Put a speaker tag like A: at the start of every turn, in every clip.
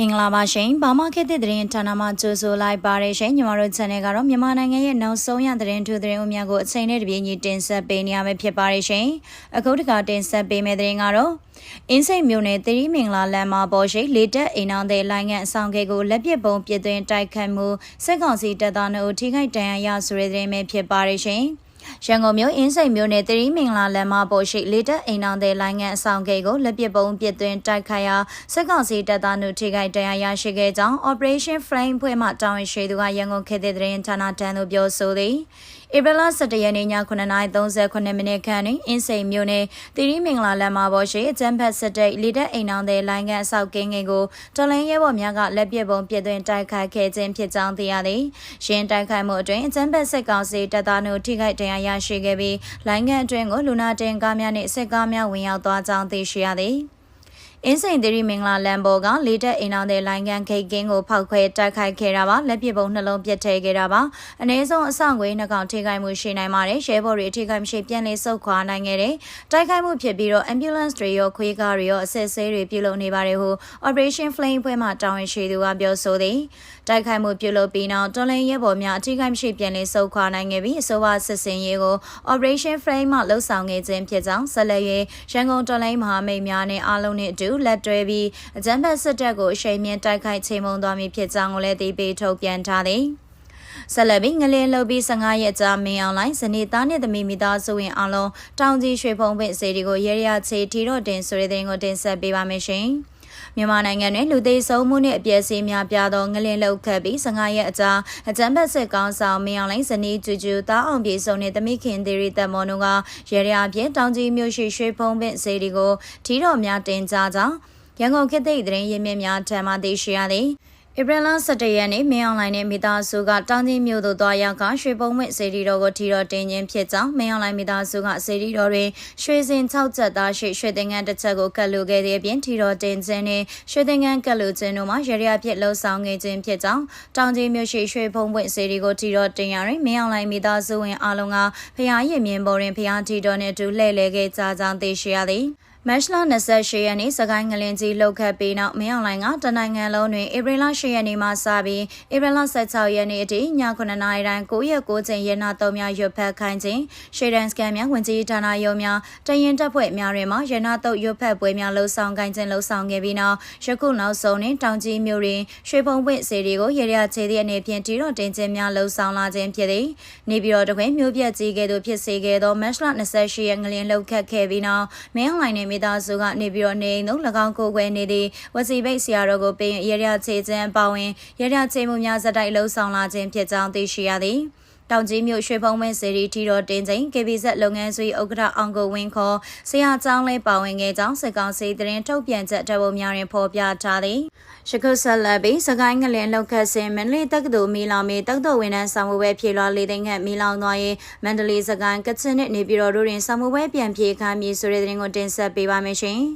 A: မင်္ဂလာပါရှင်။ဘာမခေတ်တဲ့သတင်းဌာနမှကြိုဆိုလိုက်ပါရရှင်။ညီမတို့ channel ကတော့မြန်မာနိုင်ငံရဲ့နောက်ဆုံးရသတင်းထူးသတင်းအများကိုအချိန်နဲ့တပြေးညီတင်ဆက်ပေးနေရမှာဖြစ်ပါရရှင်။အခုတခါတင်ဆက်ပေးမယ့်သတင်းကတော့အင်းစိတ်မြို့နယ်တရီမင်္ဂလာလမ်းမှာပေါ်ရှိလေတက်အိမ်အောင်တဲ့လိုင်းငံအဆောင်ကဲကိုလက်ပစ်ပုံပြစ်သွင်းတိုက်ခတ်မှုစက်ကောင်စီတပ်သားတို့ထိခိုက်ဒဏ်ရာရဆိုတဲ့သတင်းပဲဖြစ်ပါရရှင်။ ရန်ကုန်မြို့အင်းစိန်မြို့နယ်တရီမင်္ဂလာလမ်းမပေါ်ရှိလေတက်အိမ်အောင်တဲ့လိုင်းငံအဆောင်ဂိတ်ကိုလက်ပစ်ပုံပစ်သွင်းတိုက်ခိုက်ရာစစ်ကောင်စီတပ်သားတို့ထိခိုက်ဒဏ်ရာရရှိခဲ့ကြောင်း Operation Flame ဖွဲ့မှတာဝန်ရှိသူကရန်ကုန်ခေတ်တဲ့သတင်းဌာနတန်းတို့ပြောဆိုသည် ဧပြီလ17ရက်နေ့ည9:38မိနစ်ခန့်တွင်အင်းစိန်မြို့နယ်တရီမင်္ဂလာလမ်းမပေါ်ရှိအကျန်းဖက်စစ်တပ်လေတက်အိမ်အောင်တဲ့လိုင်းကန်အဆောက်ကင်းငယ်ကိုတော်လင်းရဲဘော်များကလက်ပစ်ပုံပြစ်သွင်းတိုက်ခိုက်ခဲ့ခြင်းဖြစ်ကြောင်းသိရသည်။ရှင်းတိုက်ခိုက်မှုအတွင်းအကျန်းဖက်စစ်ကောင်စီတပ်သားတို့ထိခိုက်ဒဏ်ရာရရှိခဲ့ပြီးလိုင်းကန်အတွင်းကိုလူနာတင်ကားများနှင့်စစ်ကားများဝင်ရောက်သွားကြောင်းသိရှိရသည်။ အင်းစိန်သရီမင်္ဂလာလမ်းပေါ်ကလေးတက်အိမ်အောင်တဲ့လိုင်းကန်ခိတ်ကင်းကိုဖောက်ခွဲတိုက်ခိုက်ခဲ့တာပါလက်ပစ်ပုံနှလုံးပြတ်ထဲခဲ့တာပါအနည်းဆုံးအဆောင်ငွေနှကောင်ထိခိုက်မှုရှိနိုင်ပါတယ်ရဲဘော်တွေထိခိုက်မရှိပြန်လည်ဆုတ်ခွာနိုင်ခဲ့တယ်တိုက်ခိုက်မှုဖြစ်ပြီးတော့ ambulance တွေရောခွေးကားတွေရောအဆက်ဆေးတွေပြုလုပ်နေပါတယ်ဟု Operation Flame ဖွဲ့မှတာဝန်ရှိသူကပြောဆိုသည်တိုက်ခိုက်မှုပြုလုပ်ပြီးနောက်တော်လိုင်းရဲဘော်များအထိခိုက်မရှိပြန်လည်ဆုတ်ခွာနိုင်ခဲ့ပြီးအဆိုပါစစ်စင်ရေးကို Operation Flame မှလှုပ်ဆောင်ခဲ့ခြင်းဖြစ်ကြောင်းဆက်လက်၍ရန်ကုန်တော်လိုင်းမဟာမိတ်များနဲ့အားလုံးနဲ့အတူလက်တွဲပြီးအကြမ်းဖက်စစ်တပ်ကိုအရှိန်မြင့်တိုက်ခိုက်ချိန်မုံသွားမည်ဖြစ်ကြောင်းကိုလည်းသိပေးထုတ်ပြန်ထားသည်ဆက်လက်ပြီးငလင်းလှုပ်ပြီး15ရက်ကြာမင်းအောင်လိုင်းဇနီးသားနဲ့သမီးမိသားစုဝင်အလုံးတောင်ကြီးရွှေဖုံပင့်စေတီကိုရေရရချေထီတော့တင်ဆိုတဲ့တဲ့ကိုတင်ဆက်ပေးပါမယ်ရှင်။ မြန်မာနိုင်ငံတွင်လူသေးဆုံးမှုနှင့်အပျက်စီးများပြားသောငလင်လောက်ခတ်ပြီး15ရက်အကြာအကြမ်းဖက်စစ်ကောင်ဆောင်မင်းအောင်လိုင်းဇနီးကျူကျူတားအောင်ပြေဆုံးနှင့်တမိခင်ဒေရီတက်မော်တို့ကရေရအပြင်တောင်ကြီးမြို့ရှိရွှေဖုံးပင့်စေဒီကိုထီတော်များတင်ကြကြောင်းရန်ကုန်ခေတ်သည့်သတင်းရင်းမြစ်များထံမှသိရှိရသည် ဧပြီလ17ရက်နေ့မင်းအောင်လိုင်းနဲ့မိသားစုကတောင်ကြီးမြို့သို့သွားရောက်ကရွှေပုံးမွင့်စေတီတော်ကိုထီတော်တင်ခြင်းဖြစ်ကြောင်းမင်းအောင်လိုင်းမိသားစုကစေတီတော်တွင်ရွှေစင်6ချက်သားရှိရွှေသင်္ကန်းတစ်ချက်ကိုကတ်လူခဲ့တဲ့အပြင်ထီတော်တင်ခြင်းနဲ့ရွှေသင်္ကန်းကတ်လူခြင်းတို့မှာရရဖြစ်လှုပ်ဆောင်ခဲ့ခြင်းဖြစ်ကြောင်းတောင်ကြီးမြို့ရှိရွှေပုံးမွင့်စေတီကိုထီတော်တင်ရတွင်မင်းအောင်လိုင်းမိသားစုဝင်အားလုံးကဖျားရည်မြင်ပေါ်တွင်ဖျားထီတော်နှင့်အတူလှည့်လည်ခဲ့ကြကြောင်းသိရှိရသည် မတ်လ28ရက်နေ့စကိုင်းငလင်ကြီးလှုပ်ခတ်ပြီးနောက်မင်းအောင်လိုင်းကတနိုင်ငံလုံးတွင်ဧပြီလ10ရက်နေ့မှစပြီးဧပြီလ16ရက်နေ့အထိည9နာရီတိုင်း9ရက်9ချိန်ရနာသုံးများရွတ်ဖက်ခိုင်းခြင်းရှေဒန်စကန်များဝင်ကြီးဌာနရုံးများတရင်တပ်ဖွဲ့များတွင်မှရနာတုတ်ရွတ်ဖက်ပွဲများလှုပ်ဆောင်ခိုင်းခြင်းလှုပ်ဆောင်ခဲ့ပြီးနောက်ယခုနောက်ဆုံးတွင်တောင်ကြီးမြို့တွင်ရွှေပုံပွင့်စေတွေကိုရရချေသည့်အနေဖြင့်တီတော်တင်ခြင်းများလှုပ်ဆောင်လာခြင်းဖြစ်သည်နေပြည်တော်တခွင်မြို့ပြကြီးကဲ့သို့ဖြစ်စေခဲ့သောမတ်လ28ရက်ငလင်လှုပ်ခတ်ခဲ့ပြီးနောက်မင်းအောင်လိုင်းနှင့်မိသားစုကနေပြီးတော့နေအိမ်သို့၎င်းကိုခွဲနေသည့်ဝစီဘိတ်ဆရာတော်ကိုပင်ရရချေခြင်းပါဝင်ရရချေမှုများဇက်တိုက်လှုပ်ဆောင်လာခြင်းဖြစ်ကြောင်းသိရှိရသည် တောင်ကြီးမြို့ရွှေဖုံးဝင်းစေရီထီတော်တင်ချိန် KBZ လုပ်ငန်းစုဥက္ကဋ္ဌအောင်ကိုဝင်းခေါ်ဆရာကျောင်းလေးပါဝင်ခဲ့ကြောင်းစစ်ကောင်စီသတင်းထုတ်ပြန်ချက်တပုံများတွင်ဖော်ပြထားသည်ရှကုဆက်လက်ပြီးစကိုင်းငလင်လောက်ခတ်စင်မန္တလေးတက္ကသိုလ်မီလောင်မီတက္ကသိုလ်ဝန်ထမ်းဆောင်မှုပဲဖြေလွှာလေးသိန်းခန့်မီလောင်သွားရင်မန္တလေးစကိုင်းကချင်နဲ့နေပြည်တော်တို့တွင်ဆောင်မှုပဲပြန်ပြေခမ်းမည်ဆိုတဲ့သတင်းကိုတင်ဆက်ပေးပါမယ်ရှင်။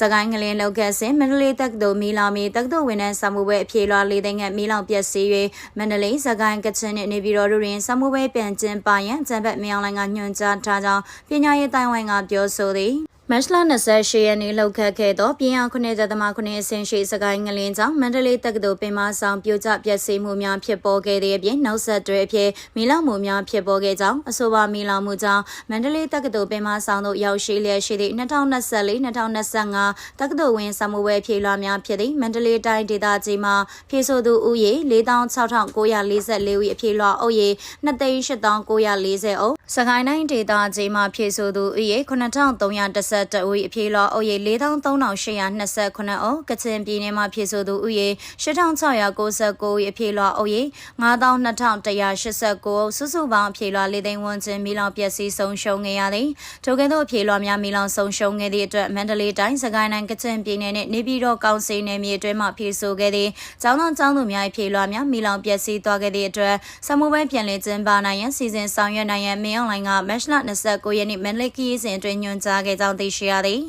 A: စကိုင်းကလင်းလောက်ကဆင်မန္တလေးတက္ကသိုလ်မီလောင်မီတက္ကသိုလ်ဝန်ထမ်းစာမှုပွဲအဖြေလွှာလေးသိန်းကမီလောင်ပြက်စီး၍မန္တလေးစကိုင်းကချင်နှင့်နေပြည်တော်တို့တွင်စာမှုပွဲပြန်ကျင်းပရန်ကျန်ဘက်မြောင်လိုင်းကညွှန်ကြားထားကြောင်းပညာရေးတိုင်းဝိုင်းကပြောဆိုသည် မတ်လ28ရက်နေ့လောက်ခတ်ခဲ့သောပြည်အောင်9.9အဆင့်ရှိစကိုင်းငလင်းကြောင့်မန္တလေးတက္ကသိုလ်ပင်မဆောင်ပြိုကျပျက်စီးမှုများဖြစ်ပေါ်ခဲ့တဲ့အပြင်နောက်ဆက်တွဲအဖြစ်မီလောင်မှုများဖြစ်ပေါ်ခဲ့ကြောင်းအဆိုပါမီလောင်မှုကြောင့်မန္တလေးတက္ကသိုလ်ပင်မဆောင်သို့ရောက်ရှိလျက်ရှိသည့်2024-2025တက္ကသိုလ်ဝင်စာမှုဝဲဖြေလွှာများဖြစ်သည့်မန္တလေးတိုင်းဒေသကြီးမှာဖြေဆိုသူဦးရေ46,944ဦးအဖြေလွှာအုပ်ရေ2,8940အုပ်စကိုင်းတိုင်းဒေသကြီးမှာဖြေဆိုသူဦးရေ9,310 22ဦးအဖြေလောအုပ်ရေ43,829အုပ်ကချင်ပြည်နယ်မှာဖြေဆိုသူဦးရေ8699ဦးအဖြေလောအုပ်ရေ92,189အုပ်စုစုပေါင်းအဖြေလောလေးသိန်းဝန်းကျင်မိလောင်ပျက်စီးဆုံးရှုံးခဲ့ရသည်ထိုကဲ့သို့အဖြေလောများမိလောင်ဆုံးရှုံးခဲ့သည့်အတွက်မန္တလေးတိုင်းစကိုင်းတိုင်းကချင်ပြည်နယ်နှင့်နေပြည်တော်ကောင်စီနယ်မြေအတွင်းမှဖြေဆိုခဲ့သည့်ကျောင်းသားကျောင်းသူများအဖြေလောများမိလောင်ပျက်စီးသွားခဲ့သည့်အတွက်စမှုပိုင်းပြန်လည်ကျင်းပနိုင်ရန်စီစဉ်ဆောင်ရွက်နိုင်ရန်မင်းအောင်လိုင်းကမတ်လ29ရက်နေ့မန္တလေးခရီးစဉ်အတွင်းညွှန်ကြားခဲ့ကြောင်းသိသိရှိရသည်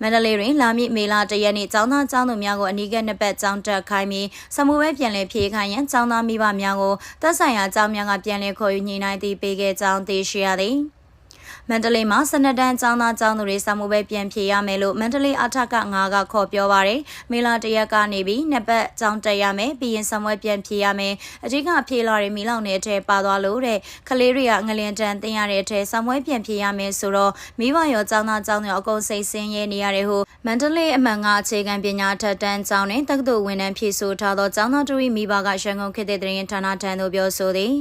A: မန္တလေးတွင်လာမည့်မေလ၁ရက်နေ့ကျောင်းသားကျောင်းသူများကိုအနီးကပ်နှစ်ပတ်ကျောင်းတက်ခိုင်းပြီးစမူပဲပြန်လည်ဖြေခိုင်းရန်ကျောင်းသားမိဘများကိုသက်ဆိုင်ရာကျောင်းများကပြန်လည်ခေါ်ယူညှိနှိုင်းသည့်ပေးခဲ့ကြောင်းသိရှိရသည်။ မ မန္တလေးမှာစနတန်းចောင်းသားចောင်းသူတွေစာမှုပဲပြန်ဖြေရမယ်လို့မန္တလေးအထက်က9ကခေါ်ပြောပါရယ်မေလာတရက်ကနေပြီးနှစ်ပတ်ចောင်းတက်ရမယ်ပြီးရင်စာမွဲပြန်ဖြေရမယ်အကြီးကဖြေလာတွေမိလောက်နေတဲ့အထဲပါသွားလို့တဲ့ကလေးတွေကငလင်တန်တင်ရတဲ့အထဲစာမွဲပြန်ဖြေရမယ်ဆိုတော့မိဘရောចောင်းသားចောင်းတွေအကုန်စိတ်ဆင်းရဲနေရတယ်ဟုမန္တလေးအမှန်ကအခြေခံပညာထက်တန်းចောင်းနဲ့တက္ကသိုလ်ဝန်ထမ်းဖြေဆိုထားသောចောင်းသားတို့၏မိဘကရန်ကုန်ခေတ်သစ်တရင်ဌာနထံသို့ပြောဆိုသည်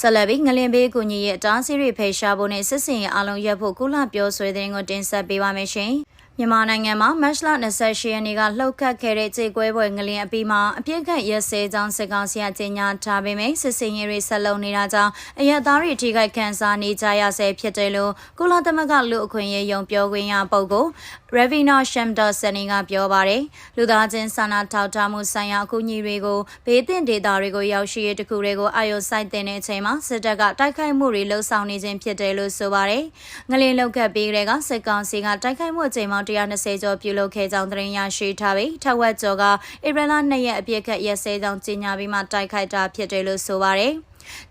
A: ဆက်လက်ပြီးငလင်ဘေးကူညီရဲ့အတားအဆီးတွေဖေရှားဖို့နဲ့စစ်စင်ရဲ့ အလုံးရပ်ဖို့ကုလပြောဆွေးတဲ့ကိုတင်ဆက်ပေးပါမယ်ရှင်။ မြန်မာနိုင်ငံမှာမတ်လ28ရက်နေ့ကလှုပ်ခတ်ခဲ့တဲ့ကြေကွဲပွဲငလျင်အပြီးမှာအပြစ်ခတ်ရက်စဲကြောင်းစစ်ကောင်စီကကြေညာထားပေမဲ့စစ်စင်ရေးတွေဆက်လုပ်နေတာကြောင့်အရက်သားတွေထိခိုက်ခံစားနေကြရဆဲဖြစ်တယ်လို့ကုလသမဂ္ဂလူအခွင့်အရေးယုံပြောခွင့်ရပုဂ္ဂိုလ် Ravina Shamdasani ကပြောပါတယ်လူသားချင်းစာနာထောက်ထားမှုဆိုင်ရာအကူအညီတွေကိုဘေးသင့်ဒေသတွေကိုရောက်ရှိရတခုတွေကိုအာရုံစိုက်တဲ့အချိန်မှာစစ်တပ်ကတိုက်ခိုက်မှုတွေလှုံ့ဆော်နေခြင်းဖြစ်တယ်လို့ဆိုပါတယ်ငလျင်လှုပ်ခတ်ပြီးတဲ့ကစစ်ကောင်စီကတိုက်ခိုက်မှုအချိန်မှာ120ကျော်ပြုလုပ်ခဲ့ကြောင်းသတင်းရရှိထားပြီးထဝက်ကျော်ကဧပြီလ2ရက်အပြည့်ခတ်ရက်စဲကြောင်းကြေညာပြီးမှတိုက်ခိုက်တာဖြစ်တယ်လို့ဆိုပါတယ်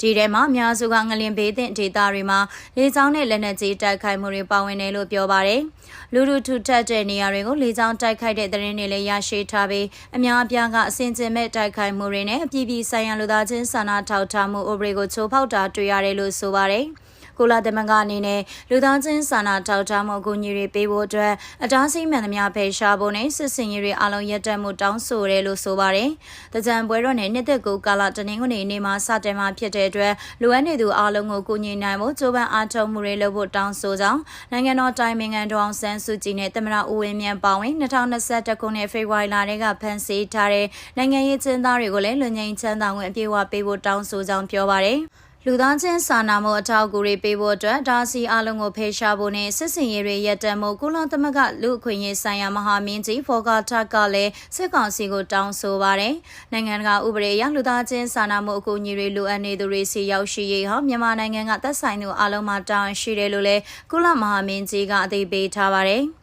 A: ဒီထဲမှာအများစုကငလင်ဘေးသင့်ဒေသတွေမှာလေကြောင်းနဲ့လက်နက်ကြီးတိုက်ခိုက်မှုတွေပါဝင်တယ်လို့ပြောပါတယ်။လူလူထူထပ်တဲ့နေရာတွေကိုလေကြောင်းတိုက်ခိုက်တဲ့သတင်းတွေလည်းရရှိထားပြီးအများအပြားကအစင်ကျင်မဲ့တိုက်ခိုက်မှုတွေနဲ့အပြည်ပြည်ဆိုင်ရာလူသားချင်းစာနာထောက်ထားမှုဥပဒေကိုချိုးဖောက်တာတွေ့ရတယ်လို့ဆိုပါတယ်။ ကုလသမဂ္ဂအနေနဲ့လူသားချင်းစာနာထောက်ထားမှုအကူအညီတွေပေးဖို့အတွက်အတားဆီးမှန်သမျှဖယ်ရှားဖို့နဲ့စစ်စင်ရေးတွေအလုံးရပ်တန့်မှုတောင်းဆိုရဲလို့ဆိုပါတယ်။တကြံပွဲတော်နဲ့နှစ်သက်ကိုကာလတနင်္ဂနွေနေ့မှာစတင်မှာဖြစ်တဲ့အတွက်လူအပ်နေသူအလုံးကိုကူညီနိုင်ဖို့ကြိုးပမ်းအားထုတ်မှုတွေလုပ်ဖို့တောင်းဆိုကြောင်းနိုင်ငံတော်တိုင်ပင်ခံတော်အောင်ဆန်းစုကြည်နဲ့သမ္မတဦးဝင်းမြင့်ပါဝင်2021ခုနှစ်ဖေဖော်ဝါရီလတည်းကဖန်ဆီးထားတဲ့နိုင်ငံရေးကျင်းသားတွေကိုလည်းလူငင်းချမ်းသာခွင့်အပြည့်အဝပေးဖို့တောင်းဆိုကြောင်းပြောပါတယ်။ လူသားချင်းစာနာမှုအထောက်အကူတွေပေးဖို့အတွက်ဒါစီအလုံးကိုဖေရှားဖို့နဲ့စစ်စင်ရေးတွေရပ်တန့်မှုကုလသမဂ္ဂလူအခွင့်အရေးဆိုင်ရာမဟာမင်းကြီးဖော်ကာထကလည်းစစ်ကောင်စီကိုတောင်းဆိုပါတယ်။နိုင်ငံတကာဥပဒေအရလူသားချင်းစာနာမှုအကူအညီတွေလိုအပ်နေသူတွေစီရောက်ရှိရေးဟာမြန်မာနိုင်ငံကသက်ဆိုင်သူအလုံးမှာတောင်းရှိတယ်လို့လည်းကုလမဟာမင်းကြီးကအသိပေးထားပါတယ်။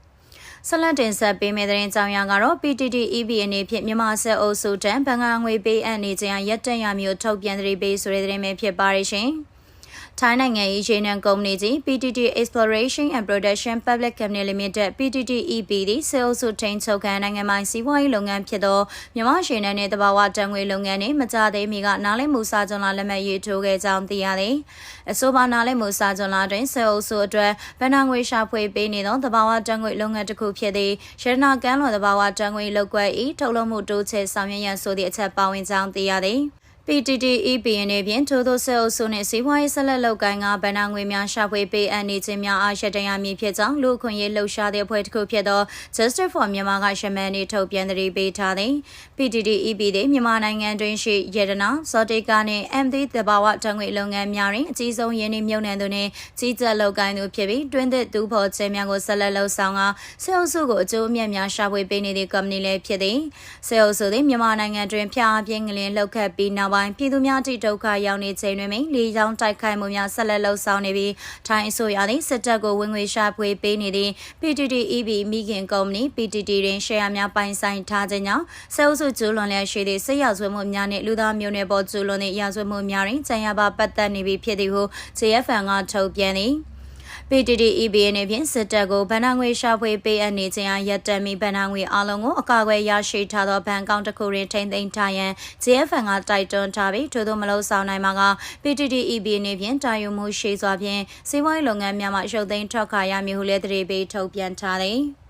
A: ဆက်လက်တင်ဆက်ပေးမယ့်သတင်းကြောင်းရကတော့ PTT EB အနေဖြင့်မြန်မာဆက်အုပ်စုတန်းဘန်ကငွေပေးအပ်နေခြင်းရက်တရမျိုးထုတ်ပြန်သတိပေးဆိုတဲ့သတင်းပဲဖြစ်ပါရရှင်။ ထိုင်းနိုင်ငံ၏ရေနံကုမ္ပဏီကြီး PTT Exploration and Production Public Company Limited PTTEP သည်စေအုပ်စုထိန်းချုပ်ခံနိုင်ငံပိုင်စီးပွားရေးလုပ်ငန်းဖြစ်သောမြန်မာရေနံနှင့်တဘာဝတံငွေလုပ်ငန်းနှင့်မကြသေးမီကနားလည်မှုစာချုပ်လာလက်မှတ်ရေးထိုးခဲ့ကြောင်းသိရသည်။အဆိုပါနားလည်မှုစာချုပ်လာတွင်စေအုပ်စုအတွက်ဗဏ္ဍာငွေရှာဖွေပေးနေသောတဘာဝတံငွေလုပ်ငန်းတစ်ခုဖြစ်သည့်ရတနာကမ်းလွန်တဘာဝတံငွေလုပ်ကွက်၏ထုတ်လုပ်မှုတိုးချဲ့ဆောင်ရွက်ရန်ဆိုသည့်အချက်ပါဝင်ကြောင်းသိရသည်။ PTTEPN ဖြင့်ထိုသို့ဆက်အုပ်စုနှင့်စီးပွားရေးဆက်လက်လုပ်ကိုင်ကဗဏ္ဍာငွေများရှာဖွေပေးအပ်နေခြင်းများအားရတရမည်ဖြစ်ကြောင်းလူခွင့်ရေးလှုပ်ရှားတဲ့အဖွဲ့တစ်ခုဖြစ်သော Justice for Myanmar ကရှမန်နေထုတ်ပြန်သတိပေးထားသည် PTTEP သည်မြန်မာနိုင်ငံတွင်ရှိရတနာစောတေကာနှင့် MD တဘာဝတံငွေလုပ်ငန်းများတွင်အကြီးဆုံးရင်းနှီးမြှုပ်နှံသူနှင့်ကြီးကြပ်လုပ်ကိုင်သူဖြစ်ပြီးတွင်းသစ်သူဖော်ခြင်းများကိုဆက်လက်လှုပ်ဆောင်ကဆက်အုပ်စုကိုအကျိုးအမြတ်များရှာဖွေပေးနေသည့်ကုမ္ပဏီလည်းဖြစ်သည်ဆက်အုပ်စုသည်မြန်မာနိုင်ငံတွင်ဖျားပြင်းငလင်းလှုပ်ခတ်ပြီးနောက်ပိုင်းပြည်သူများတိဒုက္ခရောက်နေချိန်တွင်လေကြောင်းတိုက်ခိုက်မှုများဆက်လက်လှုပ်ဆောင်နေပြီးထိုင်းအစိုးရသည်စစ်တပ်ကိုဝင်ငွေရှာဖွေပေးနေသည့် PTTEB မိခင်ကုမ္ပဏီ PTT တွင်ရှယ်ယာများပိုင်ဆိုင်ထားခြင်းကြောင့်ဆဲအုပ်စုကျူးလွန်လျက်ရှိသည့်စစ်ရောက်ဆွေးမှုများနှင့်လူသားမျိုးနွယ်ပေါ်ကျူးလွန်သည့်ရာဇဝတ်မှုများတွင်ကြံရပါပတ်သက်နေပြီဖြစ်သည်ဟု JFN ကထုတ်ပြန်သည် PTTEB နဲ့ဖြင့်စစ်တပ်ကိုဗဏ္ဍာငွေရှာဖွေပေးအပ်နေခြင်းအရက်တမီဗဏ္ဍာငွေအလုံးကိုအကာအကွယ်ရရှိထားသောဘဏ်ကောင်တစ်ခုတွင်ထိမ့်သိမ်းထားရန် JFN ကတိုက်တွန်းထားပြီးထို့သောမလို့ဆောင်နိုင်မှာက PTTEB နဲ့ဖြင့်တာယူမှုရှိစွာဖြင့်စီးပွားရေးလုပ်ငန်းများမှရုပ်သိမ်းထွက်ခွာရမည်ဟုလည်းတရေပေးထုတ်ပြန်ထားသည်။